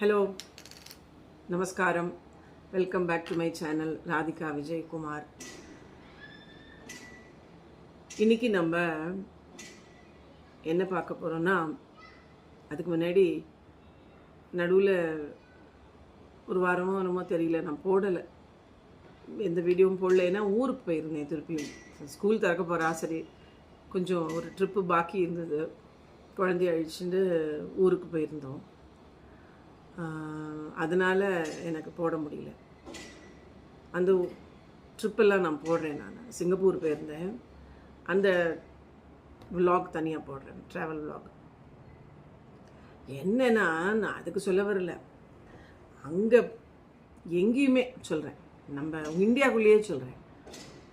Hello நமஸ்காரம் welcome back to my channel Radhika Vijayakumar இன்னைக்கு நம்ம என்ன பார்க்க போகிறோன்னா அதுக்கு முன்னாடி நடுவில் ஒரு வாரமோ என்னமோ தெரியல நான் போடலை. எந்த வீடியோவும் போடல. ஏன்னா ஊருக்கு போயிருந்தேன் திருப்பியும். ஸ்கூல் திறக்க போகிறா சரி. கொஞ்சம் ஒரு ட்ரிப்பு பாக்கி இருந்தது. குழந்தைய அழிச்சுட்டு ஊருக்கு போயிருந்தோம். அதனால் எனக்கு போட முடியல. அந்த ட்ரிப்பெல்லாம் நான் போடுறேன் நான். சிங்கப்பூர் போயிருந்தேன். அந்த விலாக் தனியாக போடுறேன் ட்ராவல் விலாக் என்னன்னா நான் அதுக்கு சொல்ல வரல. அங்கே எங்கேயுமே சொல்கிறேன் நம்ம இந்தியாவுக்குள்ளேயே சொல்கிறேன்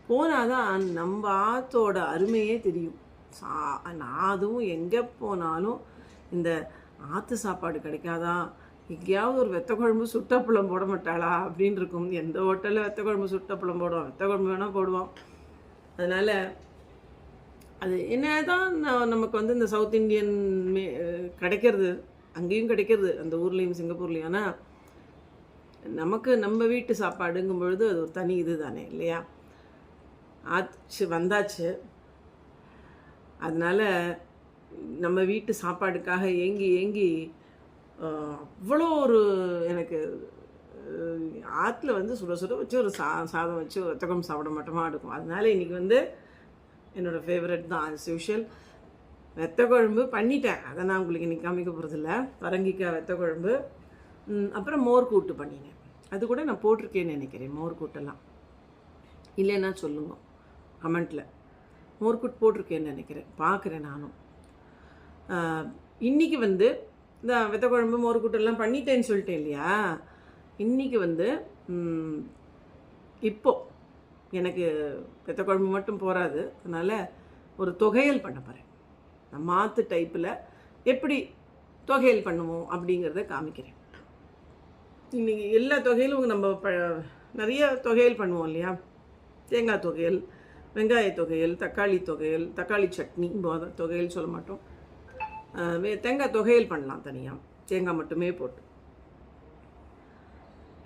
போனால் தான் நம்ம ஆத்தோட அருமையே தெரியும். சா நான் அதுவும் எங்கே போனாலும் இந்த ஆற்று சாப்பாடு கிடைக்காதா? எங்கேயாவது ஒரு வெத்த குழம்பு சுட்டப்பழம் போட மாட்டாளா? அப்படின்னு இருக்கும். எந்த ஹோட்டலில் வெத்த குழம்பு சுட்டப்பழம் போடுவோம் வெத்த குழம்பு வேணால் போடுவோம் அதனால் அது என்ன நான் நமக்கு வந்து இந்த சவுத் இந்தியன் மே கிடைக்கிறது அங்கேயும் கிடைக்கிறது அந்த ஊர்லேயும் சிங்கப்பூர்லேயும். ஆனால் நமக்கு நம்ம வீட்டு சாப்பாடுங்கும் பொழுது அது ஒரு தனி இது தானே இல்லையா? ஆச்சு வந்தாச்சு. அதனால் நம்ம வீட்டு சாப்பாடுக்காக ஏங்கி ஏங்கி அவ்வளோ ஒரு எனக்கு ஆற்றுல வந்து சுட சுட வச்சு ஒரு சா சாதம் வச்சு ஒத்தகம் சாப்பிட மாட்டோமா இருக்கும். அதனால இன்னைக்கு வந்து என்னோட ஃபேவரட் தான் as யூஷுவல் வெத்த குழம்பு பண்ணிட்டேன். அதை நான் உங்களுக்கு இன்னைக்கு காமிக்க போகிறதில்ல பரங்கிக்காய் வெத்த குழம்பு அப்புறம் மோர் கூட்டு பண்ணினேன். அது கூட நான் போட்டிருக்கேன்னு நினைக்கிறேன் மோர் கூட்டெல்லாம். இல்லைன்னா சொல்லுங்க கமெண்ட்டில் மோர் கூட்டு போட்டிருக்கேன்னு நினைக்கிறேன். பார்க்குறேன் நானும். இன்றைக்கி வந்து இந்த வெத்த குழம்பு மோர் கூட்டெல்லாம் பண்ணிட்டேன்னு சொல்லிட்டேன் இல்லையா? இன்னைக்கு வந்து இப்போது இப்போ எனக்கு வெத்த குழம்பு மட்டும் போகாது அதனால் ஒரு தொகையல் பண்ண போகிறேன் நான் மாற்று டைப்பில் எப்படி தொகையல் பண்ணுவோம் அப்படிங்கிறத காமிக்கிறேன். இன்றைக்கி எல்லா தொகையிலும் நம்ம ப நிறைய தொகையல் பண்ணுவோம் இல்லையா? தேங்காய் தொகையல் வெங்காய தொகையல் தக்காளி தொகையல் தக்காளி சட்னி போத தொகையல் சொல்ல மாட்டோம். தேங்காய் தொகையல் பண்ணலாம் தனியாக தேங்காய் மட்டுமே போட்டு.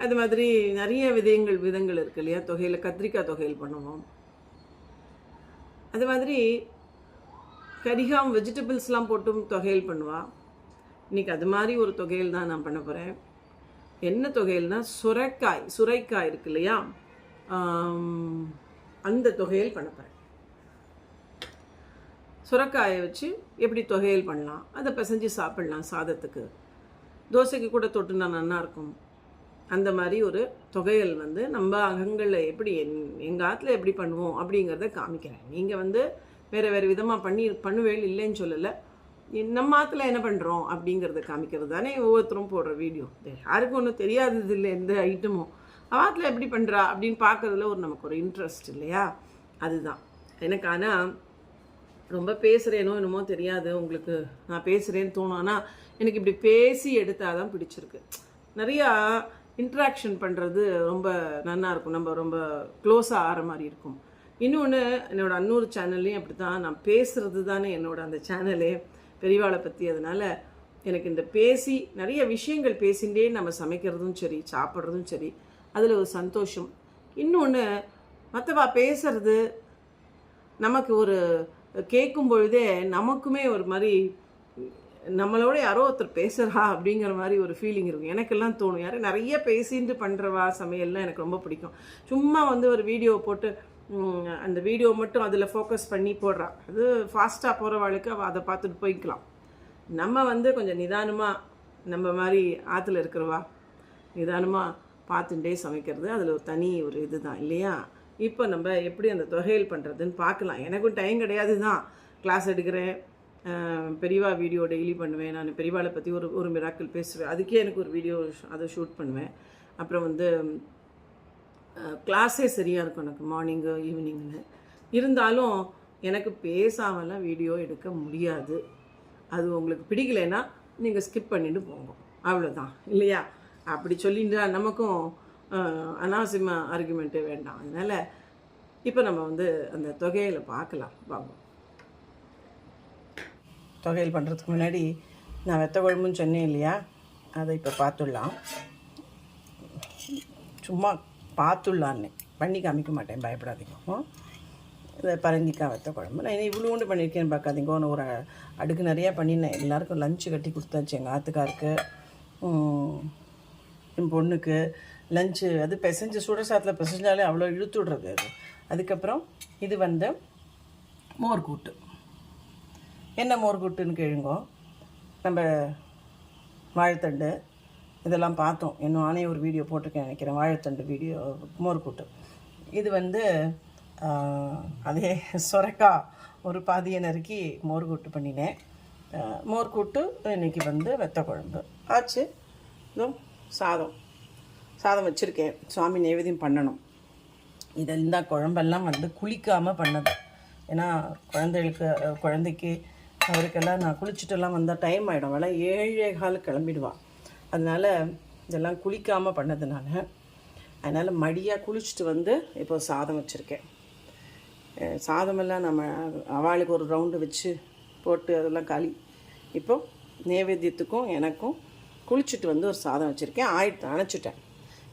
அது மாதிரி நிறைய விதங்கள் விதங்கள் இருக்கு இல்லையா? தொகையில் கத்திரிக்காய் தொகையில் பண்ணுவோம். அது மாதிரி கரிகாம் வெஜிடபிள்ஸ்லாம் போட்டும் தொகையல் பண்ணுவாள் இன்னைக்கு அது மாதிரி ஒரு தொகையில் தான் நான் பண்ண போகிறேன் என்ன தொகையல்னா சுரைக்காய் சுரைக்காய் இருக்கு இல்லையா? அந்த தொகையில் பண்ண போகிறேன் சுரக்காயை வச்சு எப்படி தொகையல் பண்ணலாம் அதை பிசைஞ்சு சாப்பிடலாம் சாதத்துக்கு. தோசைக்கு கூட தொட்டுனா நல்லாயிருக்கும் அந்த மாதிரி ஒரு தொகையல் வந்து நம்ம அகங்களில் எப்படி என் எங்கள் ஆற்றுல எப்படி பண்ணுவோம் அப்படிங்கிறத காமிக்கிறேன். நீங்கள் வந்து வேறு வேறு விதமாக பண்ணி பண்ணுவேல் இல்லைன்னு சொல்லலை. நம்ம ஆற்றுல என்ன பண்ணுறோம் அப்படிங்கிறத காமிக்கிறது தானே ஒவ்வொருத்தரும் போடுற வீடியோ. யாருக்கும் ஒன்றும் தெரியாதது இல்லை எந்த ஐட்டமும். ஆற்றுல எப்படி பண்ணுறா அப்படின்னு பார்க்கறதுல ஒரு நமக்கு ஒரு இன்ட்ரெஸ்ட் இல்லையா? அதுதான். எனக்கு ஆனால் ரொம்ப பேசுகிறேனோ என்னமோ தெரியாது. உங்களுக்கு நான் பேசுகிறேன்னு தோணும் ஆனால் எனக்கு இப்படி பேசி எடுத்தால் தான் பிடிச்சிருக்கு. நிறையா இன்ட்ராக்ஷன் பண்ணுறது ரொம்ப நல்லா இருக்கும். நம்ம ரொம்ப க்ளோஸாக ஆகிற மாதிரி இருக்கும். இன்னொன்று என்னோட அன்னூர் சேனல்லையும் அப்படி தான் நான் பேசுகிறது தானே என்னோட அந்த சேனலே பெரியவாளை பற்றி அதனால் எனக்கு இந்த பேசி நிறைய விஷயங்கள் பேசிகிட்டே நம்ம சமைக்கிறதும் சரி சாப்பிட்றதும் சரி அதில் ஒரு சந்தோஷம். இன்னொன்று மற்றவா பேசுறது நமக்கு ஒரு கேட்கும் பொழுதே நமக்குமே ஒரு மாதிரி நம்மளோட யாரோ ஒருத்தர் பேசுகிறா அப்படிங்கிற மாதிரி ஒரு ஃபீலிங் இருக்கும். எனக்கெல்லாம் தோணும். யாரும் நிறைய பேசிட்டு பண்ணுறவா சமையல்லாம் எனக்கு ரொம்ப பிடிக்கும். சும்மா வந்து ஒரு வீடியோ போட்டு அந்த வீடியோ மட்டும் அதில் ஃபோக்கஸ் பண்ணி போடுறா. அது ஃபாஸ்ட்டாக போகிறவாளுக்கு அவள் அதை பார்த்துட்டு போய்க்கலாம். நம்ம வந்து கொஞ்சம் நிதானமாக நம்ம மாதிரி ஆற்றுல இருக்கிறவா நிதானமாக பார்த்துட்டே சமைக்கிறது அதில் ஒரு தனி ஒரு இதுதான் இல்லையா? இப்போ நம்ம எப்படி அந்த தொகையல் பண்ணுறதுன்னு பார்க்கலாம். எனக்கும் டைம் கிடையாது தான். கிளாஸ் எடுக்கிறேன். பெரியவா வீடியோ டெய்லி பண்ணுவேன். நான் பெரியவாளை பற்றி ஒரு ஒரு மிராக்கள் பேசுவேன். அதுக்கே எனக்கு ஒரு வீடியோ அதை ஷூட் பண்ணுவேன். அப்புறம் வந்து கிளாஸே சரியாக இருக்கும் எனக்கு மார்னிங்கு ஈவினிங்னு இருந்தாலும் எனக்கு பேசாமலாம் வீடியோ எடுக்க முடியாது. அது உங்களுக்கு பிடிக்கலைன்னா நீங்கள் ஸ்கிப் பண்ணிட்டு போங்க. அவ்வளோதான் இல்லையா? அப்படி சொல்லிட்டு நமக்கும் அனாவசியமாக ஆர்குமெண்ட்டே வேண்டாம். அதனால் இப்போ நம்ம வந்து அந்த தொகையில் பார்க்கலாம். வாங்க. தொகையில் பண்ணுறதுக்கு முன்னாடி நான் வெத்த குழம்புன்னு சொன்னேன் இல்லையா? அதை இப்போ பார்த்துடலாம். சும்மா பார்த்துடலான்னு பண்ணி காமிக்க மாட்டேன். பயப்படாதீங்க. இந்த பரங்கிக்காய் வெத்த குழம்பு. நான் இவ்வளோண்டு பண்ணியிருக்கேன்னு பார்க்காதீங்க. ஒரு அடுக்கு நிறையா பண்ணினேன் எல்லாருக்கும் லஞ்சு கட்டி கொடுத்தாச்சு எங்கள் ஆத்துக்காருக்கு என் பொண்ணுக்கு லஞ்சு அது பிசைஞ்சு சுட சாத்தில் பிசைஞ்சாலே அவ்வளோ இழுத்து விடுறது அது. அதுக்கப்புறம் இது வந்து மோர் கூட்டு என்ன மோர் கூட்டுன்னு கேளுங்கோ. நம்ம வாழைத்தண்டு இதெல்லாம் பார்த்தோம். இன்னும் நானே ஒரு வீடியோ போட்டிருக்கேன் நினைக்கிறேன். வாழைத்தண்டு வீடியோ மோர் கூட்டு இது வந்து அதே சொரக்கா ஒரு பாதியை நறுக்கி மோர் கூட்டு பண்ணினேன். மோர் கூட்டு இன்னைக்கு வந்து வெத்த குழம்பு ஆச்சு. இதுவும் சாதம். சாதம் வச்சுருக்கேன். சுவாமி நைவேத்தியம் பண்ணணும். இதெல்லாம் குழம்பெல்லாம் வந்து குளிக்காமல் பண்ணது. ஏன்னா குழந்தைகளுக்கு குழந்தைக்கு அவருக்கெல்லாம் நான் குளிச்சுட்டெல்லாம் வந்தால் டைம் ஆகிடும் வேலை ஏழே கால் கிளம்பிடுவான் அதனால் இதெல்லாம் குளிக்காமல் பண்ணதுனால அதனால் மடியாக குளிச்சுட்டு வந்து இப்போ சாதம் வச்சுருக்கேன். சாதமெல்லாம் நம்ம அவளுக்கு ஒரு ரவுண்டு வச்சு போட்டு அதெல்லாம் களி. இப்போது நைவேத்தியத்துக்கும் எனக்கும் குளிச்சுட்டு வந்து ஒரு சாதம் வச்சுருக்கேன். ஆயிட்டு அணைச்சிட்டேன்.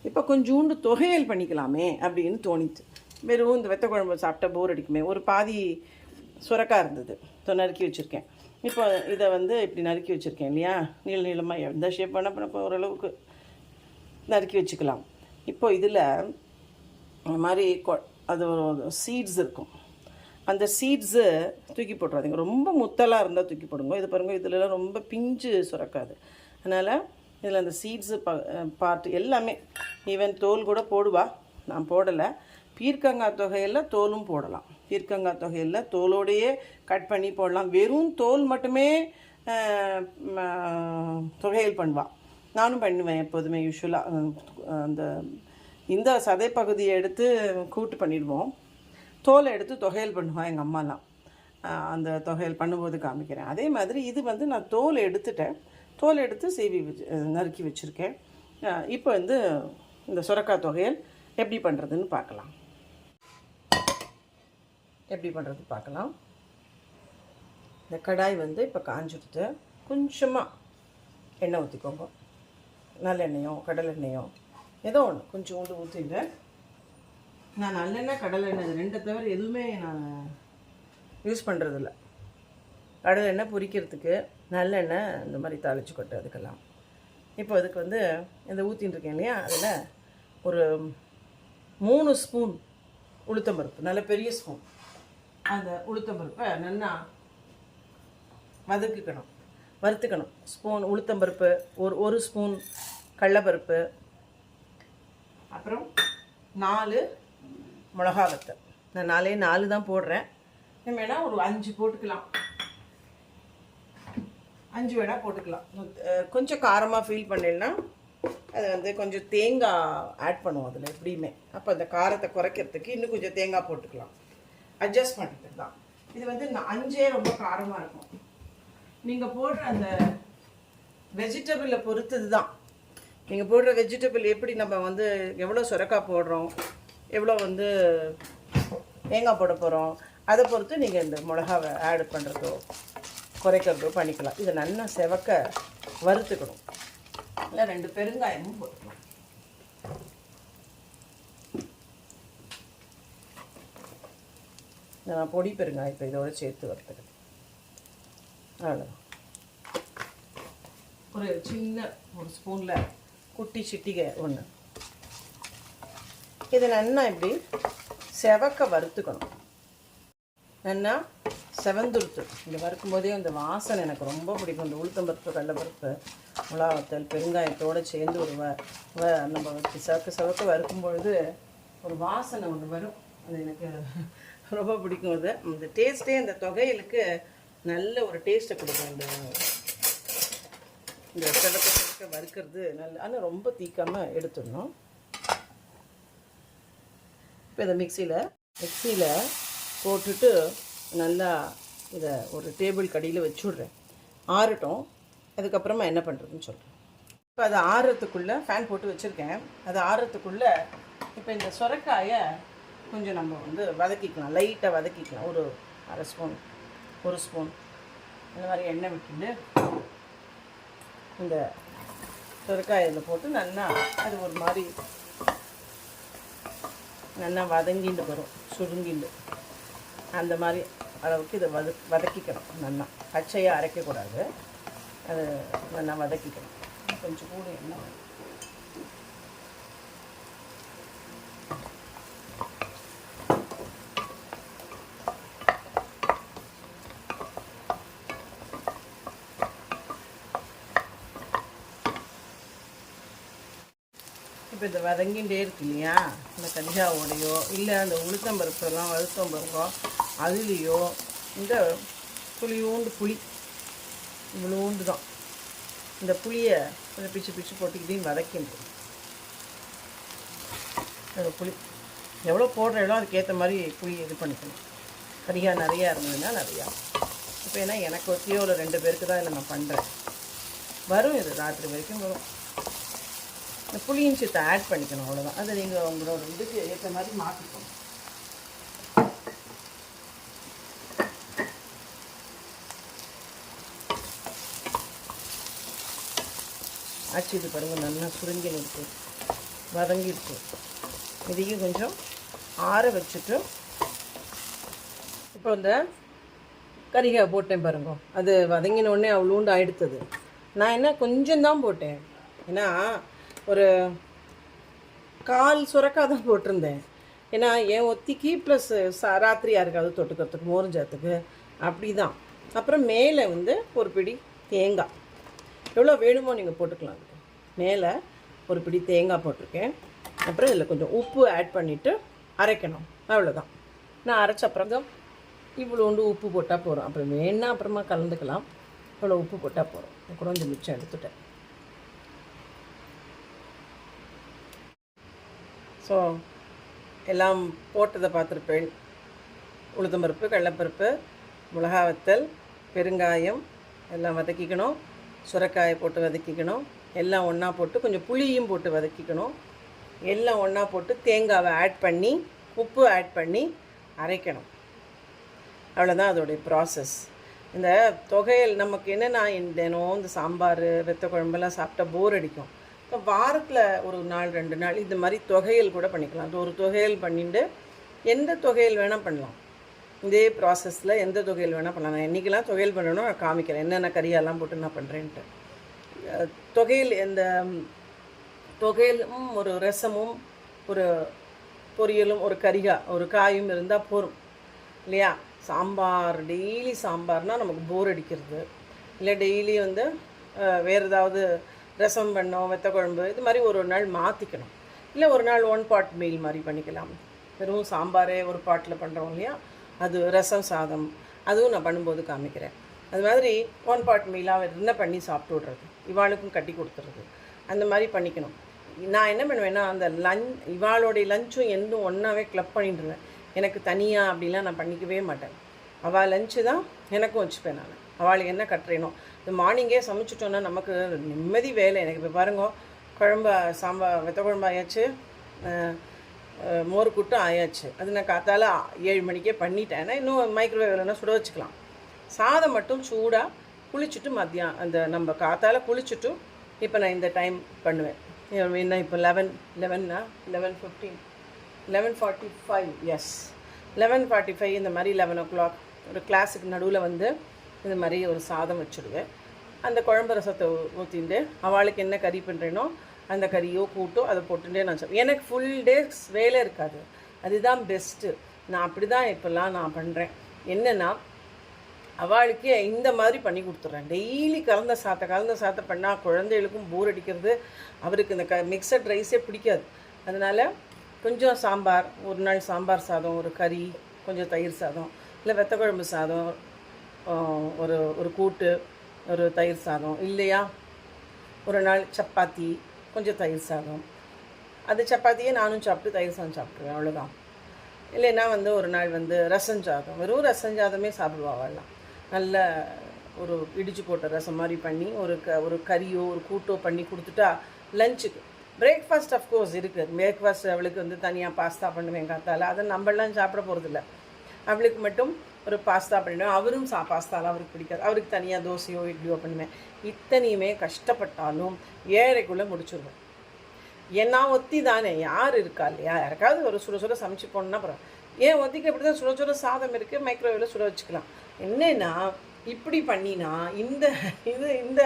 இப்போ கொஞ்சோண்டு தொகையல் பண்ணிக்கலாமே அப்படின்னு தோணிச்சு. வெறும் இந்த வெத்த குழம்பு சாப்பிட்டா போர் அடிக்குமே. ஒரு பாதி சுரக்காக இருந்தது. இப்போ நறுக்கி வச்சுருக்கேன். இப்போ இதை வந்து இப்படி நறுக்கி வச்சுருக்கேன் இல்லையா? நீள நீளமாக எந்த ஷேப் பண்ண பண்ண ஓரளவுக்கு நறுக்கி வச்சுக்கலாம். இப்போ இதில் இந்த மாதிரி கொ- அது ஒரு சீட்ஸ் இருக்கும். அந்த சீட்ஸு தூக்கி போட்டுறாதீங்க. ரொம்ப முத்தலாக இருந்தால் தூக்கி போடுங்க. இது பாருங்க இதிலலாம் ரொம்ப பிஞ்சு சுரக்காது. அதனால் இதில் அந்த சீட்ஸு ப பார்ட் எல்லாமே ஈவன் தோல் கூட போடுவா. நான் போடலை. பீர்க்கங்காய் தொகையில் தோலும் போடலாம். பீர்க்கங்காய் தொகையில் தோலோடையே கட் பண்ணி போடலாம். வெறும் தோல் மட்டுமே தொகையில் தொகையல் பண்ணுவாள் நானும் பண்ணுவேன் எப்போதுமே யூஸ்வலாக அந்த இந்த சதை பகுதியை எடுத்து கூட்டு பண்ணிடுவோம். தோலை எடுத்து தொகையல் பண்ணுவான் எங்கள் அம்மாலாம். அந்த தொகையல் பண்ணும்போது காமிக்கிறேன். அதே மாதிரி இது வந்து நான் தோல் எடுத்துட்டேன். தோல் எடுத்து சீவி வச்சு நறுக்கி வச்சுருக்கேன். இப்போ வந்து இந்த சுரக்காய் தொகையல் எப்படி பண்ணுறதுன்னு பார்க்கலாம். எப்படி பண்ணுறது பார்க்கலாம். இந்த கடாய் வந்து இப்போ காஞ்சிடுது. கொஞ்சமாக எண்ணெய் ஊற்றிக்கோங்க நல்லெண்ணெயோ கடலெண்ணெயோ ஏதோ ஒன்று கொஞ்சோண்டு ஊற்றிட்டு நான் நல்லெண்ணெய் கடலெண்ணெய் ரெண்டை தவிர எதுவுமே நான் யூஸ் பண்ணுறதில்ல கடலெண்ணெய் பொரிக்கிறதுக்கு நல்லெண்ணெய் இந்த மாதிரி தாளிச்சு கொட்டு அதுக்கெல்லாம். இப்போ அதுக்கு வந்து இந்த ஊற்றின்னு இருக்கேன் இல்லையா? அதில் ஒரு மூணு ஸ்பூன் உளுத்தம்பருப்பு நல்ல பெரிய ஸ்பூன். அந்த உளுத்தம்பருப்பை நல்லா வதக்கிக்கணும் வறுத்துக்கணும். ஸ்பூன் உளுத்தம்பருப்பு ஒரு ஒரு ஸ்பூன் கடலப்பருப்பு அப்புறம் நாலு மிளகா வத்தை நான் நாலே நாலு தான் போடுறேன். நம்ம வேணால் ஒரு அஞ்சு போட்டுக்கலாம். அஞ்சு வேணால் போட்டுக்கலாம். கொஞ்சம் காரமாக ஃபீல் பண்ணேன்னா அது வந்து கொஞ்சம் தேங்காய் ஆட் பண்ணுவோம் அதில் எப்படியுமே. அப்போ அந்த காரத்தை குறைக்கிறதுக்கு இன்னும் கொஞ்சம் தேங்காய் போட்டுக்கலாம். அட்ஜஸ்ட் பண்ணிக்கிறது தான். இது வந்து நான் அஞ்சே ரொம்ப காரமாக இருக்கும். நீங்கள் போடுற அந்த வெஜிடபிளை பொறுத்தது தான். நீங்கள் போடுற வெஜிடபிள் எப்படி நம்ம வந்து எவ்வளோ சுரக்காய் போடுறோம் எவ்வளோ வந்து தேங்காய் போட போகிறோம் அதை பொறுத்து நீங்கள் இந்த மிளகாவை ஆட் பண்ணுறதோ குறைக்கிறதோ பண்ணிக்கலாம். இதை நல்லா செவக்க வறுத்துக்கணும். இல்லை ரெண்டு பெருங்காயமும் போட்டுக்கலாம் நான் பொடி பெருங்காயத்தை இதோட சேர்த்து வறுத்துக்கிறேன். அவ்வளோ ஒரு சின்ன ஒரு ஸ்பூனில் குட்டி சிட்டிகை ஒன்று இதை நல்லா இப்படி செவக்க வறுத்துக்கணும். நல்லா செவந்துருத்து இங்கே வறுக்கும்போதே அந்த வாசனை எனக்கு ரொம்ப பிடிக்கும். இந்த உளுத்தம்பருப்பு கடலைப்பருப்பு மிளகாத்தல் பெருங்காயத்தோடு சேர்ந்து ஒரு வ நம்ம வச்சு செவக்க வறுக்கும்பொழுது ஒரு வாசனை ஒன்று வரும். அது எனக்கு ரொம்ப பிடிக்கும் அது. அந்த டேஸ்ட்டே அந்த தொகையிலுக்கு நல்ல ஒரு டேஸ்ட்டை கொடுக்கும். இந்த இந்த செவக்க செவக்க வறுக்கிறது நல்ல ஆனால் ரொம்ப தீக்காமல் எடுத்துடணும். இப்போ இதை மிக்சியில் மிக்சியில் போட்டுட்டு நல்லா இதை ஒரு டேபிள் கடியில் வச்சுடுறேன். ஆறட்டும். அதுக்கப்புறமா என்ன பண்ணுறதுன்னு சொல்கிறேன் இப்போ அதை ஆறுறதுக்குள்ளே ஃபேன் போட்டு வச்சுருக்கேன். அது ஆறுறதுக்குள்ளே இப்போ இந்த சுரக்காயை கொஞ்சம் நம்ம வந்து வதக்கிக்கலாம். லைட்டாக வதக்கிக்கலாம். ஒரு அரை ஸ்பூன் ஒரு ஸ்பூன் இந்த மாதிரி எண்ணெய் விட்டுட்டு இந்த சுரக்காயில் இதில் போட்டு நல்லா அது ஒரு மாதிரி நல்லா வதங்கிட்டு வரும். சுருங்கிட்டு அந்த மாதிரி அளவுக்கு இதை வத வதக்கிக்கணும். நல்லா பச்சையாக அரைக்கக்கூடாது. அது நல்லா வதக்கிக்கணும். கொஞ்சம் கூட எண்ணெய் இப்போ இந்த வதங்கிகிட்டே இருக்கு இல்லையா? இந்த கஞ்சாவோடையோ இல்லை அந்த உளுத்தம்பருப்பெல்லாம் வருத்தம் பருப்போ அதுலேயோ இந்த புளியூண்டு புளி இவ்வளோண்டு தான். இந்த புளியை கொஞ்சம் பிச்சு பிச்சு போட்டுக்கிட்டையும் வதக்கின்றது அந்த புளி. எவ்வளோ போடுறீங்களோ அதுக்கேற்ற மாதிரி புளி இது பண்ணிக்கணும். கரிகா நிறையா இருந்ததுன்னா நிறையா. இப்போ ஏன்னா எனக்கு ஒத்தியோ ஒரு ரெண்டு பேருக்கு தான் இதை நான் பண்ணுறேன் வரும் இது ராத்திரி வரைக்கும் வரும். இந்த புளியின் சித்தை ஆட் பண்ணிக்கணும் அவ்வளோதான் அதை நீங்கள் உங்களோட இதுக்கு ஏற்ற மாதிரி மாற்றிக்கணும் ஆச்சு இது பாருங்கள் நல்லா சுருங்கின்னு இருக்கு வதங்கிருக்கு இதையும் கொஞ்சம் ஆற வச்சுட்டு இப்போ இந்த கரிகாய் போட்டேன் பாருங்க. அது வதங்கின உடனே அவ்வளோண்டு ஆயிடுத்தது. நான் என்ன கொஞ்சம் தான் போட்டேன். ஏன்னா ஒரு கால் சுரக்காக தான் போட்டிருந்தேன். ஏன்னா என் ஒத்திக்கு ப்ளஸ் ராத்திரி யாருக்காவது தொட்டுக்கிறதுக்கு மோரிஞ்சத்துக்கு அப்படி தான் அப்புறம் மேலே வந்து ஒரு பிடி தேங்காய். எவ்வளோ வேணுமோ நீங்கள் போட்டுக்கலாம் அதுக்கு. மேலே ஒரு பிடி தேங்காய் போட்டிருக்கேன். அப்புறம் இதில் கொஞ்சம் உப்பு ஆட் பண்ணிவிட்டு அரைக்கணும். அவ்வளோதான் நான் அரைச்ச அப்புறம் தான் இவ்வளோண்டு உப்பு போட்டால் போகிறோம் அப்புறம் வேணால் அப்புறமா கலந்துக்கலாம். இவ்வளோ உப்பு போட்டால் போகிறோம் கொஞ்சம் மிச்சம் எடுத்துட்டேன். ஸோ எல்லாம் போட்டதை பார்த்துருப்பேன். உளுத்தம்பருப்பு கடலப்பருப்பு மிளகா வத்தல் பெருங்காயம் எல்லாம் வதக்கிக்கணும். சுரக்காயை போட்டு வதக்கிக்கணும். எல்லாம் ஒன்றா போட்டு கொஞ்சம் புளியும் போட்டு வதக்கிக்கணும். எல்லாம் ஒன்றா போட்டு தேங்காவை ஆட் பண்ணி உப்பு ஆட் பண்ணி அரைக்கணும். அவ்வளோதான் அதோடைய ப்ராசஸ் இந்த தொகையல் நமக்கு என்னென்னா தினம் இந்த சாம்பார் வெத்த குழம்பெல்லாம் சாப்பிட்டா போர் அடிக்கும். இப்போ வாரத்தில் ஒரு நாள் ரெண்டு நாள் இந்த மாதிரி தொகையல் கூட பண்ணிக்கலாம். அது ஒரு தொகையல் பண்ணிட்டு எந்த தொகையல் வேணால் பண்ணலாம். இதே ப்ராசஸில் எந்த தொகையல் வேணால் பண்ணலாம். நான் என்றைக்கெல்லாம் தொகையல் பண்ணணும் நான் காமிக்கிறேன். என்னென்ன கறியெல்லாம் போட்டு நான் பண்ணுறேன்ட்டு தொகையில் எந்த இந்த ஒரு ரசமும் ஒரு பொரியலும் ஒரு கறிகா ஒரு காயும் இருந்தால் போரும். இல்லையா? சாம்பார் டெய்லி சாம்பார்னால் நமக்கு போர் அடிக்கிறது. இல்லை டெய்லி வந்து வேறு ஏதாவது ரசம் பண்ணோம் வெத்த குழம்பு இது மாதிரி ஒரு ஒரு நாள் மாற்றிக்கணும் இல்லை ஒரு நாள் ஒன் பாட் மீல் மாதிரி பண்ணிக்கலாம். வெறும் சாம்பாரே ஒரு பாட்டில் பண்ணுறோம் இல்லையா? அது ரசம் சாதம் அதுவும் நான் பண்ணும்போது காமிக்கிறேன். அது மாதிரி ஒன் பாட் மீலாக என்ன பண்ணி சாப்பிட்டு விட்றது? இவாளுக்கும் கட்டி கொடுத்துறது. அந்த மாதிரி பண்ணிக்கணும். நான் என்ன பண்ணுவேன்னா அந்த லஞ்ச் இவாளுடைய லஞ்சும் எந்தும் ஒன்றாவே கிளப் பண்ணிட்டுருவேன் எனக்கு தனியாக அப்படிலாம் நான் பண்ணிக்கவே மாட்டேன். அவள் லஞ்சு தான் எனக்கும் வச்சுப்பேன் நான். அவளுக்கு என்ன கட்டுறேனோ இந்த மார்னிங்கே சமைச்சிட்டோன்னா நமக்கு நிம்மதி வேலை. எனக்கு இப்போ பாருங்க குழம்பு சாம்பார் வெத்த குழம்பு ஆயாச்சு மோர் கூட்டும் ஆயாச்சு. அது நான் காத்தால் ஏழு மணிக்கே பண்ணிட்டேன். ஏன்னா இன்னும் மைக்ரோவேவ் இல்லைன்னா சுட வச்சுக்கலாம். சாதம் மட்டும் சூடாக குளிச்சுட்டு மதியம் அந்த நம்ம காத்தால் குளிச்சுட்டு இப்போ நான் இந்த டைம் பண்ணுவேன். என்ன இப்போ eleven லெவன்னா eleven fifteen eleven forty five yes eleven forty five இந்த மாதிரி லெவன் ஓ கிளாக் ஒரு கிளாஸுக்கு நடுவில் வந்து இந்த மாதிரி ஒரு சாதம் வச்சுடுவேன். அந்த குழம்பு ரசத்தை ஊற்றிட்டு அவளுக்கு என்ன கறி பண்ணுறேனோ அந்த கறியோ கூட்டோ அதை போட்டுட்டே நான் எனக்கு ஃபுல் டேஸ் வேலை இருக்காது. அதுதான் பெஸ்ட்டு நான் அப்படி தான் இப்போல்லாம் நான் பண்ணுறேன் என்னென்னா அவளுக்கு இந்த மாதிரி பண்ணி கொடுத்துட்றேன். டெய்லி கலந்த சாத்தை கலந்த சாத்தை பண்ணால் குழந்தைகளுக்கும் போர் அடிக்கிறது. அவருக்கு இந்த க மிக்சட் ரைஸே பிடிக்காது. அதனால் கொஞ்சம் சாம்பார் ஒரு நாள் சாம்பார் சாதம் ஒரு கறி கொஞ்சம் தயிர் சாதம் இல்லை வெத்த குழம்பு சாதம் ஒரு ஒரு கூட்டு ஒரு தயிர் சாதம் இல்லையா? ஒரு நாள் சப்பாத்தி கொஞ்சம் தயிர் சாதம். அது சப்பாத்தியே நானும் சாப்பிட்டு தயிர் சாதம் சாப்பிட்ருவேன் அவ்வளோதான் இல்லைன்னா வந்து ஒரு நாள் வந்து ரசம் சாதம். வெறும் ரசம் சாதமே சாப்பிடுவா நல்ல ஒரு இடிச்சு போட்ட ரசம் மாதிரி பண்ணி ஒரு க ஒரு கறியோ ஒரு கூட்டோ பண்ணி கொடுத்துட்டா லஞ்சுக்கு. பிரேக்ஃபாஸ்ட் அஃப்கோர்ஸ் இருக்குது பிரேக்ஃபாஸ்ட் அவளுக்கு வந்து தனியாக பாஸ்தா பண்ணுவேன் காத்தால. அதை நம்மளாம் சாப்பிட போகிறதில்ல அவளுக்கு மட்டும் ஒரு பாஸ்தா பண்ணிவிடுவேன் அவரும் சா பாஸ்தாலாம் அவருக்கு பிடிக்காது. அவருக்கு தனியாக தோசையோ இட்லியோ பண்ணுவேன். இத்தனையுமே கஷ்டப்பட்டாலும் ஏழைக்குள்ளே முடிச்சிடுவேன் ஏன்னா ஒத்தி தானே யார் இருக்கா இல்லையா? யாருக்காவது ஒரு சுட சுட சமைச்சு போடணும்னா அப்புறம் ஏன் ஒத்திக்கு இப்படி தான் சுட சுட சாதம் இருக்குது மைக்ரோவேவில் சுட வச்சுக்கலாம். என்னென்னா இப்படி பண்ணினா இந்த இது இந்த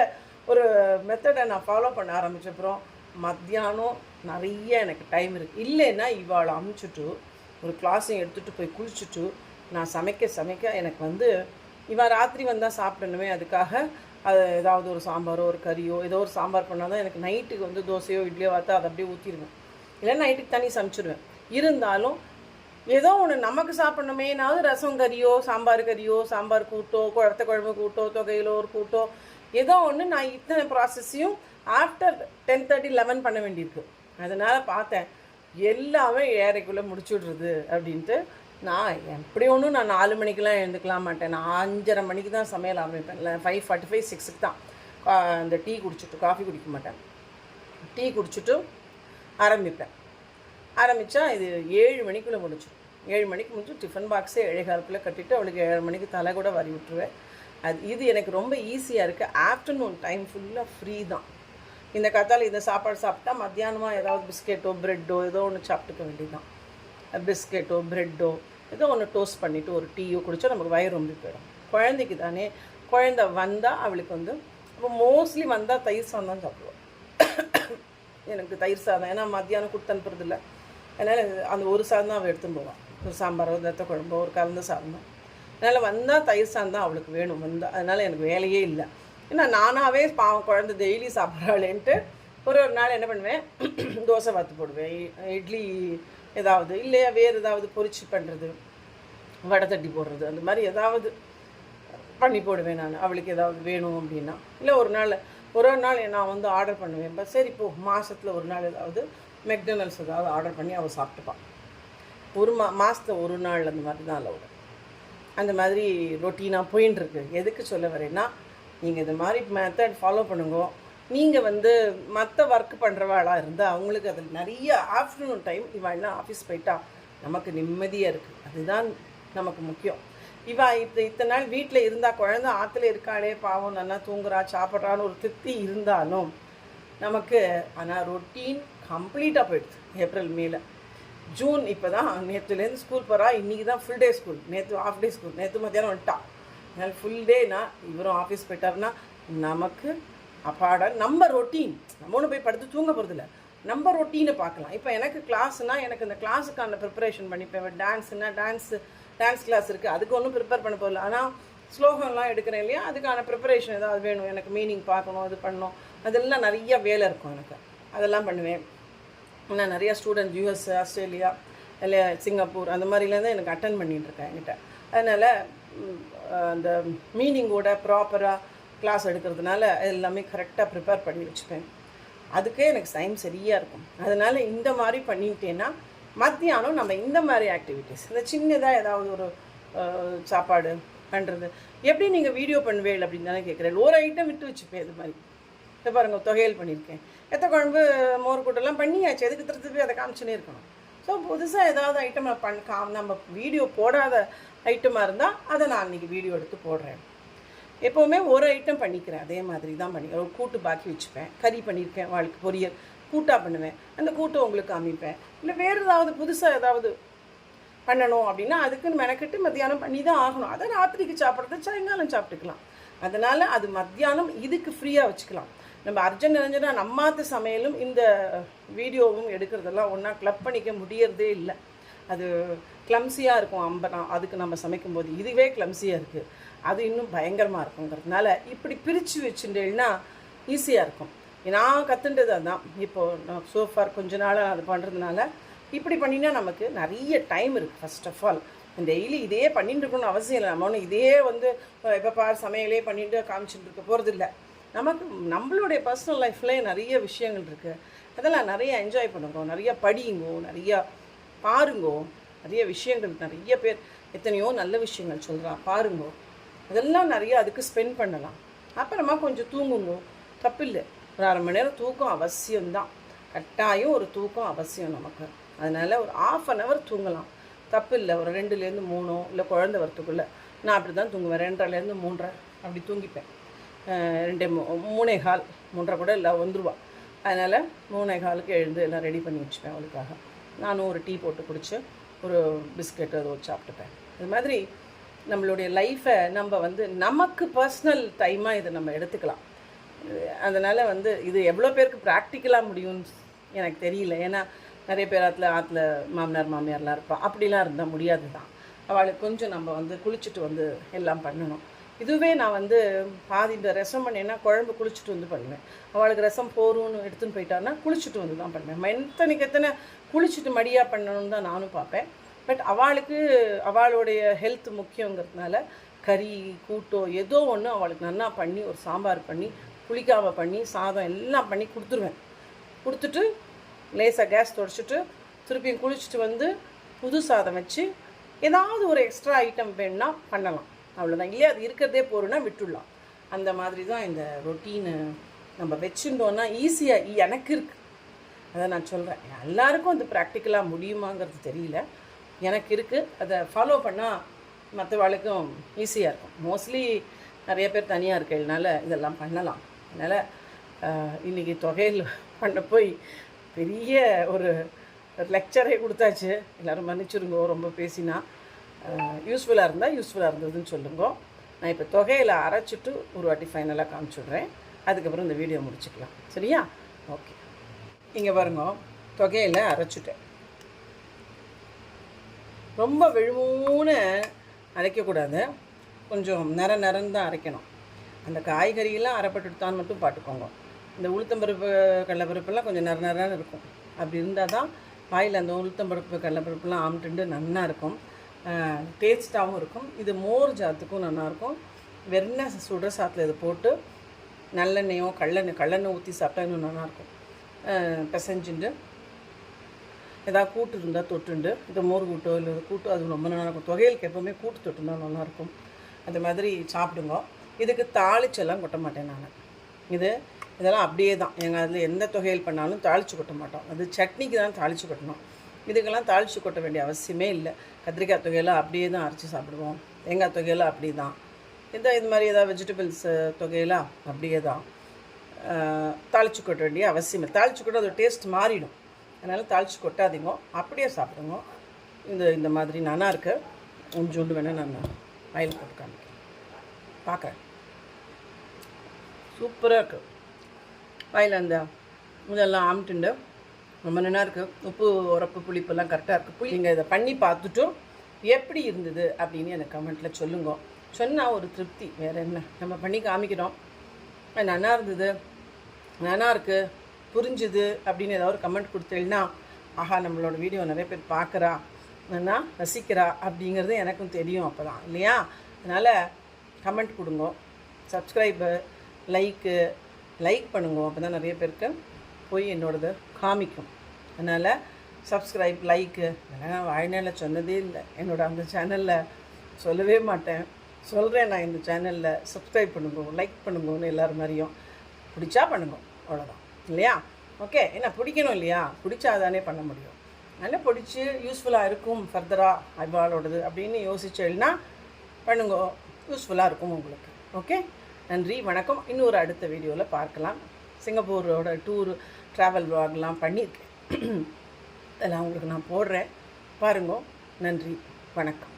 ஒரு மெத்தடை நான் ஃபாலோ பண்ண ஆரம்பிச்சப்புறம் மத்தியானம் நிறைய எனக்கு டைம் இருக்குது இல்லைன்னா இவாளை அமுச்சுட்டு ஒரு கிளாஸையும் எடுத்துகிட்டு போய் குளிச்சுட்டு நான் சமைக்க சமைக்க எனக்கு வந்து இவன் ராத்திரி வந்தால் சாப்பிடணுமே அதுக்காக அது ஏதாவது ஒரு சாம்பாரோ ஒரு கறியோ ஏதோ ஒரு சாம்பார் பண்ணால் தான் எனக்கு நைட்டுக்கு வந்து தோசையோ இட்லியோ பார்த்தா அதை அப்படியே ஊற்றிடுவேன் இல்லை நைட்டுக்கு தண்ணி சமைச்சிடுவேன் இருந்தாலும் ஏதோ ஒன்று நமக்கு சாப்பிடணுமேனாவது ரசம் கறியோ சாம்பார் கறியோ சாம்பார் கூட்டோ குழத்த குழம்பு கூட்டோ தொகையிலோ ஒரு கூட்டோ ஏதோ ஒன்று நான் இத்தனை ப்ராசஸையும் ஆஃப்டர் டென் தேர்ட்டி லெவன் பண்ண வேண்டியிருக்கு. அதனால் பார்த்தேன் எல்லாமே ஏழைக்குள்ளே முடிச்சுடுறது அப்படின்ட்டு நான் எப்படி ஒன்றும் நான் நாலு மணிக்கெலாம் எழுந்துக்கலாம் மாட்டேன். நான் அஞ்சரை மணிக்கு தான் சமையல் ஆரம்பிப்பேன். இல்லை ஃபைவ் ஃபார்ட்டி ஃபைவ் சிக்ஸுக்கு தான். அந்த டீ குடிச்சிட்டு காஃபி குடிக்க மாட்டேன். டீ குடிச்சிட்டு ஆரம்பிப்பேன். ஆரம்பித்தா இது ஏழு மணிக்குள்ளே முடிச்சிடும் ஏழு மணிக்கு முடிச்சு டிஃபன் பாக்ஸே ஏழை கட்டிட்டு அவளுக்கு ஏழு மணிக்கு தலை கூட வரி விட்டுருவேன். அது இது எனக்கு ரொம்ப ஈஸியாக இருக்குது ஆஃப்டர்நூன் டைம் ஃபுல்லாக ஃப்ரீ தான். இந்த கத்தால இந்த சாப்பாடு சாப்பிட்டா மத்தியானமாக ஏதாவது பிஸ்கெட்டோ ப்ரெட்டோ ஏதோ ஒன்று சாப்பிட்டுக்க வேண்டியது தான் பிஸ்கெட்டோ ப்ரெட்டோ ஏதோ ஒன்று டோஸ்ட் பண்ணிவிட்டு ஒரு டீயோ குடித்தா நமக்கு வயிறு ரொம்ப போயிடும். குழந்தைக்கு தானே குழந்த வந்தால் அவளுக்கு வந்து இப்போ மோஸ்ட்லி வந்தால் தயிர் சாதம் தான் சாப்பிடுவோம் எனக்கு தயிர் சாதம் ஏன்னா மத்தியானம் கொடுத்து அனுப்புறது இல்லை அதனால் அந்த ஒரு சாதம் தான் அவள் எடுத்துன்னு போவான் ஒரு சாம்பாரோ தத்த குழம்போ ஒரு கலந்த சாதம் தான். அதனால் வந்தால் தயிர் சாதம் தான் அவளுக்கு வேணும். வந்தால் அதனால் எனக்கு வேலையே இல்லை. ஏன்னா நானாகவே பாவம் குழந்தை டெய்லி சாப்பிட்றாளேன்ட்டு ஒரு ஒரு நாள் என்ன பண்ணுவேன் தோசை வாத்து போடுவேன் இட்லி ஏதாவது இல்லையா வேறு ஏதாவது பொரிச்சு பண்ணுறது வடை தட்டி போடுறது அந்த மாதிரி ஏதாவது பண்ணி போடுவேன் நான். அவளுக்கு ஏதாவது வேணும் அப்படின்னா. இல்லை ஒரு நாள் ஒரு ஒரு நாள் நான் வந்து ஆர்டர் பண்ணுவேன். சரி இப்போ மாதத்தில் ஒரு நாள் ஏதாவது மெக்டனல்ஸ் ஏதாவது ஆர்டர் பண்ணி அவள் சாப்பிட்டுப்பான் ஒரு மா மாதத்தில் ஒரு நாள் அந்த மாதிரி தான் அளவு அந்த மாதிரி ரொட்டீனாக போயின்னு இருக்கு எதுக்கு சொல்ல வரேன்னா நீங்கள் இந்த மாதிரி மெத்தட் ஃபாலோ பண்ணுங்க. நீங்கள் வந்து மற்ற ஒர்க் பண்ணுறவாளாக இருந்தால் அவங்களுக்கு அதில் நிறைய ஆஃப்டர்நூன் டைம் இவாள்லாம் ஆஃபீஸ் போயிட்டா? நமக்கு நிம்மதியாக இருக்குது அதுதான் நமக்கு முக்கியம். இவா இப்போ இத்தனை நாள் வீட்டில் இருந்தால் குழந்தை ஆற்றுல இருக்காளே பாவம் நல்லா தூங்குறா சாப்பிட்றான்னு ஒரு திருப்தி இருந்தாலும் நமக்கு ஆனால் ரொட்டீன் கம்ப்ளீட்டாக போயிடுது ஏப்ரல் மேல. ஜூன் இப்போ தான் நேற்றுலேருந்து ஸ்கூல் போகிறா இன்றைக்கி தான் ஃபுல் டே ஸ்கூல் நேற்று ஆஃப் டே ஸ்கூல் நேற்று மத்தியானம் வந்துட்டா. அதனால் ஃபுல் டேனா இவரும் ஆஃபீஸ் போயிட்டாருன்னா நமக்கு அப்பாட நம்ம ரொட்டீன் நம்ம ஒன்று போய் படுத்து தூங்க போகிறதில்ல நம்ம ரொட்டீனை பார்க்கலாம். இப்போ எனக்கு கிளாஸ்னால் எனக்கு இந்த கிளாஸுக்கான ப்ரிப்பரேஷன் பண்ணிப்பேன். டான்ஸ்னால் டான்ஸு டான்ஸ் கிளாஸ் இருக்குது அதுக்கு ஒன்றும் ப்ரிப்பேர் பண்ண போகல ஆனால் ஸ்லோகம்லாம் எடுக்கிறேன் இல்லையா? அதுக்கான ப்ரிப்பரேஷன் ஏதாவது வேணும். எனக்கு மீனிங் பார்க்கணும் இது பண்ணணும். அதெல்லாம் நிறைய வேலை இருக்கும் எனக்கு. அதெல்லாம் பண்ணுவேன். நான் நிறையா ஸ்டூடெண்ட் யூஎஸ் ஆஸ்திரேலியா இல்லை சிங்கப்பூர் அந்த மாதிரிலேருந்து தான் எனக்கு அட்டன் பண்ணிட்டு இருக்கேன் என்கிட்ட. அதனால் அந்த மீனிங்கோட ப்ராப்பராக கிளாஸ் எடுக்கிறதுனால எல்லாமே கரெக்டாக ப்ரிப்பேர் பண்ணி வச்சுப்பேன். அதுக்கே எனக்கு டைம் சரியாக இருக்கும். அதனால் இந்த மாதிரி பண்ணிட்டேன்னா மத்தியானம் நம்ம இந்த மாதிரி ஆக்டிவிட்டீஸ் இந்த சின்னதாக ஏதாவது ஒரு சாப்பாடு பண்ணுறது எப்படி நீங்கள் வீடியோ பண்ணுவேள் அப்படின்னு தானே கேட்குறேன் ஒரு ஐட்டம் விட்டு வச்சுப்பேன் இது மாதிரி. இப்போ பாருங்கள் தொகையல் பண்ணியிருக்கேன். எத்த குழம்பு மோர் கூட்டெல்லாம் பண்ணியாச்சு. எதுக்கு திருப்பி அதை காமிச்சுனே இருக்கணும். ஸோ புதுசாக ஏதாவது ஐட்டம் பண் பண்ண காம் நம்ம வீடியோ போடாத ஐட்டமாக இருந்தால் அதை நான் அன்றைக்கி வீடியோ எடுத்து போடுறேன். எப்போவுமே ஒரு ஐட்டம் பண்ணிக்கிறேன். அதே மாதிரி தான் பண்ணி ஒரு கூட்டு பாக்கி வச்சுப்பேன். கறி பண்ணியிருக்கேன் வாழ்க்கை பொரியல் கூட்டாக பண்ணுவேன். அந்த கூட்டை உங்களுக்கு காமிப்பேன். இல்லை வேறு ஏதாவது புதுசாக ஏதாவது பண்ணணும் அப்படின்னா அதுக்குன்னு மெனக்கெட்டு மத்தியானம் பண்ணி தான் ஆகணும். அதை ராத்திரிக்கு சாப்பிட்றது சாயங்காலம் சாப்பிட்டுக்கலாம். அதனால் அது மத்தியானம் இதுக்கு ஃப்ரீயாக வச்சுக்கலாம். நம்ம அர்ஜென்ட் நினைஞ்சனா நம்மாத்து சமையலும் இந்த வீடியோவும் எடுக்கிறதெல்லாம் ஒன்றா கிளப் பண்ணிக்க முடியறதே இல்லை. அது கிளம்சியாக இருக்கும் அம்பனா. அதுக்கு நம்ம சமைக்கும்போது இதுவே கிளம்சியாக இருக்குது அது இன்னும் பயங்கரமாக இருக்குங்கிறதுனால இப்படி பிரித்து வச்சுட்டேன்னா ஈஸியாக இருக்கும். நான் கற்றுண்டது அதுதான் இப்போது நான் சோஃபார் கொஞ்ச நாளாக அது பண்ணுறதுனால இப்படி பண்ணினா நமக்கு நிறைய டைம் இருக்குது ஃபஸ்ட் ஆஃப் ஆல் டெய்லி இதே பண்ணிட்டு இருக்கணும்னு அவசியம் இல்லை. நம்ம ஒன்றும் இதே வந்து எப்போ பார் சமையலே பண்ணிட்டு காமிச்சிட்டு இருக்க போகிறது இல்லை. நமக்கு நம்மளுடைய பர்சனல் லைஃப்லேயே நிறைய விஷயங்கள் இருக்குது அதெல்லாம் நிறைய என்ஜாய் பண்ணுங்க. நிறைய படியுங்கோ நிறைய பாருங்கோ. நிறைய விஷயங்கள் நிறைய பேர் எத்தனையோ நல்ல விஷயங்கள் சொல்கிறான் பாருங்கோ. அதெல்லாம் நிறைய அதுக்கு ஸ்பெண்ட் பண்ணலாம். அப்புறமா கொஞ்சம் தூங்குங்கோ. தப்பில்லை. ஒரு அரை மணி நேரம் தூக்கம் அவசியம்தான். கட்டாயம் ஒரு தூக்கம் அவசியம் நமக்கு. அதனால் ஒரு ஆஃப் அன் ஹவர் தூங்கலாம். தப்பு இல்லை ஒரு ரெண்டுலேருந்து மூணோ இல்லை குழந்த வரத்துக்குள்ளே. நான் அப்படி தான் தூங்குவேன். ரெண்டரைலேருந்து மூன்றரை அப்படி தூங்கிப்பேன். ரெண்டே மூ மூணே கால். மூன்றரை கூட இல்லை வந்துருவா. அதனால் மூணே காலுக்கு எழுந்து எல்லாம் ரெடி பண்ணி வச்சுப்பேன் அவளுக்காக. நானும் ஒரு டீ போட்டு குடித்து ஒரு பிஸ்கெட் அதை சாப்பிட்டுப்பேன். இது மாதிரி நம்மளுடைய லைஃப்பை நம்ம வந்து நமக்கு பர்சனல் டைமாக இதை நம்ம எடுத்துக்கலாம். அதனால் வந்து இது எவ்வளோ பேருக்கு ப்ராக்டிக்கலாக முடியும்னு எனக்கு தெரியல. ஏன்னா நிறைய பேர் ஆற்றுல ஆற்றுல மாமனார் மாமியார்லாம் இருப்பாள் அப்படிலாம் இருந்தால் முடியாது தான் அவளுக்கு கொஞ்சம் நம்ம வந்து குளிச்சுட்டு வந்து எல்லாம் பண்ணணும். இதுவே நான் வந்து பாதி இந்த ரசம் பண்ணேன்னா குழம்பு குளிச்சுட்டு வந்து பண்ணுவேன். அவளுக்கு ரசம் போரும்னு எடுத்துன்னு போயிட்டான்னா குளிச்சுட்டு வந்து தான் பண்ணுவேன். எத்தனைக்கு எத்தனை குளிச்சுட்டு மடியாக பண்ணணும்னு தான் நானும் பார்ப்பேன். பட் அவளுக்கு அவளுடைய ஹெல்த் முக்கியங்கிறதுனால கறி கூட்டோ ஏதோ ஒன்று அவளுக்கு நல்லா பண்ணி ஒரு சாம்பார் பண்ணி புளிக்காவை பண்ணி சாதம் எல்லாம் பண்ணி கொடுத்துருவேன். கொடுத்துட்டு லேசாக கேஸ் தொடச்சிட்டு திருப்பியும் குளிச்சுட்டு வந்து புது சாதம் வச்சு ஏதாவது ஒரு எக்ஸ்ட்ரா ஐட்டம் வேணும்னா பண்ணலாம். அவ்வளோதான் இல்லையா அது இருக்கிறதே போகிறோன்னா விட்டுடலாம். அந்த மாதிரி தான் இந்த ரொட்டீனு நம்ம வச்சுட்டோன்னா ஈஸியாக எனக்கு இருக்குது அதை நான் சொல்கிறேன் எல்லாருக்கும் அது ப்ராக்டிக்கலாக முடியுமாங்கிறது தெரியல. எனக்கு இருக்குது அதை ஃபாலோ பண்ணால் மற்றவாளுக்கும் ஈஸியாக இருக்கும். மோஸ்ட்லி நிறைய பேர் தனியாக இருக்கிறதுனால இதெல்லாம் பண்ணலாம். அதனால் இன்றைக்கி தொகையில் பண்ண போய் பெரிய ஒரு லெக்சரே கொடுத்தாச்சு. எல்லோரும் மன்னிச்சிருங்கோ ரொம்ப பேசினா. யூஸ்ஃபுல்லாக இருந்தால் யூஸ்ஃபுல்லாக இருந்ததுன்னு சொல்லுங்க. நான் இப்போ தொகையில் அரைச்சிட்டு ஒரு வாட்டி ஃபைனலாக காமிச்சுட்றேன். அதுக்கப்புறம் இந்த வீடியோ முடிச்சுக்கலாம். சரியா? ஓகே இங்கே பாருங்க தொகையில் அரைச்சிட்டேன். ரொம்ப விழுமூன்னு அரைக்கக்கூடாது. கொஞ்சம் நிற நிறந்து தான் அரைக்கணும். அந்த காய்கறியெல்லாம் அரைப்பட்டுட்டான்னு மட்டும் பார்த்துக்கோங்க இந்த உளுத்தம்பருப்பு கடலப்பருப்பெல்லாம் கொஞ்சம் நிற நிறன்னு இருக்கும். அப்படி இருந்தால் தான் பாயில் அந்த உளுத்தம்பருப்பு கடலப்பருப்புலாம் ஆம்ட்டுண்டு நல்லா இருக்கும். டேஸ்ட்டாகவும் இருக்கும். இது மோர் ஜாத்துக்கும் நல்லாயிருக்கும் வெறும் சுடுற சாத்தில் இது போட்டு நல்லெண்ணெயோ கல்லெண்ணெய் கல்லெண்ணெய் ஊற்றி சாப்பிட்டா இன்னும் நல்லாயிருக்கும் பிசைஞ்சுண்டு ஏதாவது கூட்டு இருந்தால் தொட்டுண்டு. இந்த மோர் கூட்டோ இல்லை கூட்டு அது ரொம்ப நல்லா இருக்கும். தொகையலுக்கு எப்போவுமே கூட்டு தொட்டுனா நல்லாயிருக்கும் அந்த மாதிரி சாப்பிடுங்க. இதுக்கு தாளிச்செல்லாம் கொட்ட மாட்டேன் நான். இது இதெல்லாம் அப்படியே தான். எங்கள் அதில் எந்த தொகையல் பண்ணாலும் தாளித்து கொட்ட மாட்டோம். அது சட்னிக்கு தான் தாளித்து கொட்டணும். இதுக்கெல்லாம் தாளித்து கொட்ட வேண்டிய அவசியமே இல்லை. கத்திரிக்காய் தொகையெல்லாம் அப்படியே தான் அரைச்சி சாப்பிடுவோம். தேங்காய் தொகையெல்லாம் அப்படி தான். இந்த இது மாதிரி ஏதாவது வெஜிடபிள்ஸ் தொகையெல்லாம் அப்படியே தான். தாளித்து கொட்ட வேண்டிய அவசியம் தாளித்து கொட்ட அது டேஸ்ட் மாறிடும். அதனால் தாளித்து கொட்டாதீங்க அப்படியே சாப்பிடுங்க. இந்த இந்த மாதிரி நானா இருக்கு. கொஞ்சோண்டு வேணால் நான் ஆயில் போட்டு காமிக்கிறேன். பார்க்குறேன் சூப்பராக இருக்குது வாயில் அந்த இதெல்லாம் ஆமிட்டுண்டு ரொம்ப நல்லா இருக்குது உப்பு உரப்பு புளிப்பெல்லாம் கரெக்டாக இருக்குது புளி நீங்கள் இதை பண்ணி பார்த்துட்டும் எப்படி இருந்தது அப்படின்னு எனக்கு கமெண்ட்டில் சொல்லுங்க. சொன்னால் ஒரு திருப்தி. வேறு என்ன? நம்ம பண்ணி காமிக்கிறோம். நல்லா இருந்தது. நல்லா இருக்குது புரிஞ்சுது அப்படின்னு ஏதாவது ஒரு கமெண்ட் கொடுத்தேன்னா ஆஹா நம்மளோட வீடியோ நிறைய பேர் பார்க்குறா என்ன ரசிக்கிறா அப்படிங்கிறது எனக்கும் தெரியும் அப்போ தான் இல்லையா? அதனால் கமெண்ட் கொடுங்க சப்ஸ்கிரைபு லைக்கு லைக் பண்ணுங்க அப்போ தான் நிறைய பேருக்கு போய் என்னோடது காமிக்கும். அதனால் சப்ஸ்கிரைப் லைக்கு இதெல்லாம் வாழ்நாளில் சொன்னதே இல்லை. என்னோட அந்த சேனலில் சொல்லவே மாட்டேன். சொல்கிறேன் நான் இந்த சேனலில் சப்ஸ்கிரைப் பண்ணுங்க லைக் பண்ணுங்கன்னு எல்லோரும் மாதிரியும் பிடிச்சா பண்ணுங்க அவ்வளோதான் இல்லையா? ஓகே என்ன பிடிக்கணும் இல்லையா? பிடிச்சா தானே பண்ண முடியும். நல்லா பிடிச்சி யூஸ்ஃபுல்லாக இருக்கும் ஃபர்தராக ஐபாலோடது அப்படின்னு யோசிச்சேன்னா பண்ணுங்க. யூஸ்ஃபுல்லாக இருக்கும் உங்களுக்கு. ஓகே நன்றி வணக்கம். இன்னொரு அடுத்த வீடியோவில் பார்க்கலாம். சிங்கப்பூரோட டூர் ட்ராவல் விளாக்லாம் பண்ணியிருக்கேன். அதெல்லாம் உங்களுக்கு நான் போடுறேன். பாருங்க. நன்றி வணக்கம்.